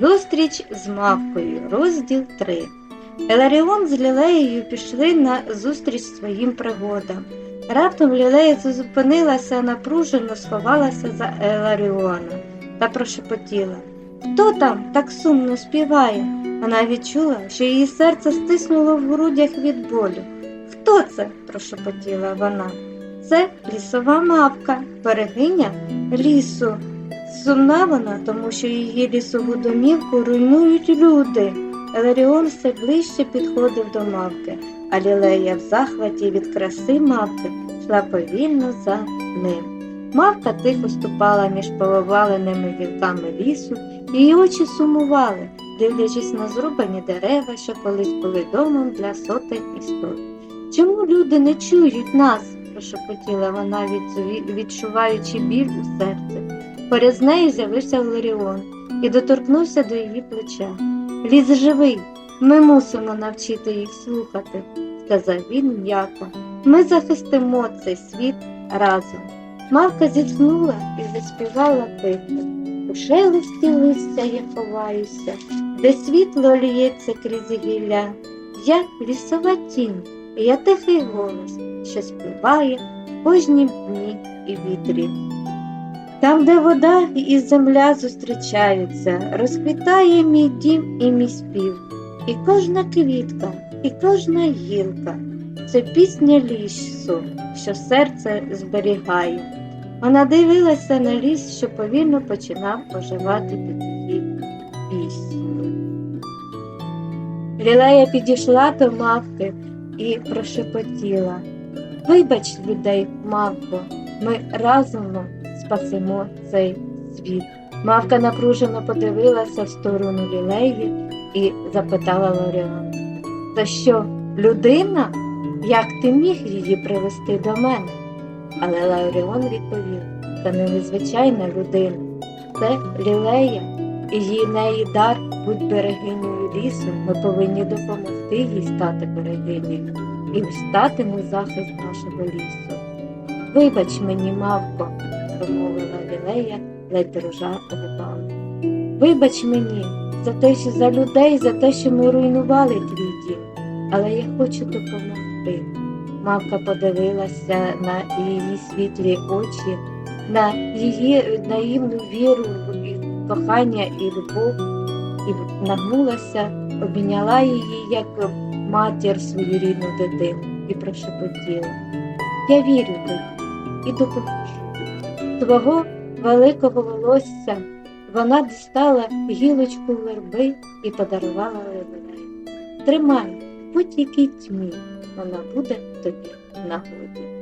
Зустріч з мавкою, розділ 3. Еларіон з Лілеєю пішли на зустріч своїм пригодам. Раптом Лілея зупинилася, напружено сховалася за Еларіона та прошепотіла. Хто там так сумно співає? Вона відчула, що її серце стиснуло в грудях від болю. Хто це? прошепотіла вона. Це лісова мавка, берегиня лісу. Сумна вона, тому що її лісову домівку руйнують люди. Еларіон все ближче підходив до мавки, а Лілея в захваті від краси мавки йшла повільно за ним. Мавка тихо ступала між поваленими гілками лісу, її очі сумували, дивлячись на зрубані дерева, що колись були домом для сотень істот. Чому люди не чують нас? прошепотіла вона, відчуваючи біль у серці. Поряд з нею з'явився Ларіон і доторкнувся до її плеча. Ліс живий, ми мусимо навчити їх слухати, сказав він м'яко. Ми захистимо цей світ разом. Мавка зітхнула і заспівала тихо. У шелесті листя я ховаюся, де світло ліється крізь гілля. Я лісова тінь, я тихий голос, що співає в кожнім дні і вітрі. Там, де вода і земля зустрічаються, розквітає мій дім і мій спів, і кожна квітка, і кожна гілка це пісня лісу, що серце зберігає. Вона дивилася на ліс, що повільно починав оживати під її пісню. Лілея підійшла до мавки і прошепотіла. Вибач людей, мавко, ми разом спасемо цей світ. Мавка напружено подивилася в сторону лілеї і запитала Лоріона. Це що, людина? Як ти міг її привести до мене? Але Лауріон відповів, це не незвичайна людина, це лілея, і їй неї дар будь берегинею лісу. Ми повинні допомогти їй стати берегинею і встати на захист нашого лісу. Вибач мені, мавко, промовила лілея, ледь дрожа губами. Вибач мені за те, що за людей, за те, що ми руйнували твій дім, але я хочу допомогти. Мавка подивилася на її світлі очі, на її наївну віру, і кохання і любов, і нагнулася, обійняла її як матір свою рідну дитину і прошепотіла. Я вірю тобі і допоможу. Твого великого волосся вона дістала гілочку верби і подарувала Левелею. Тримай, будь-якій тьмі вона буде тобі на нагоді.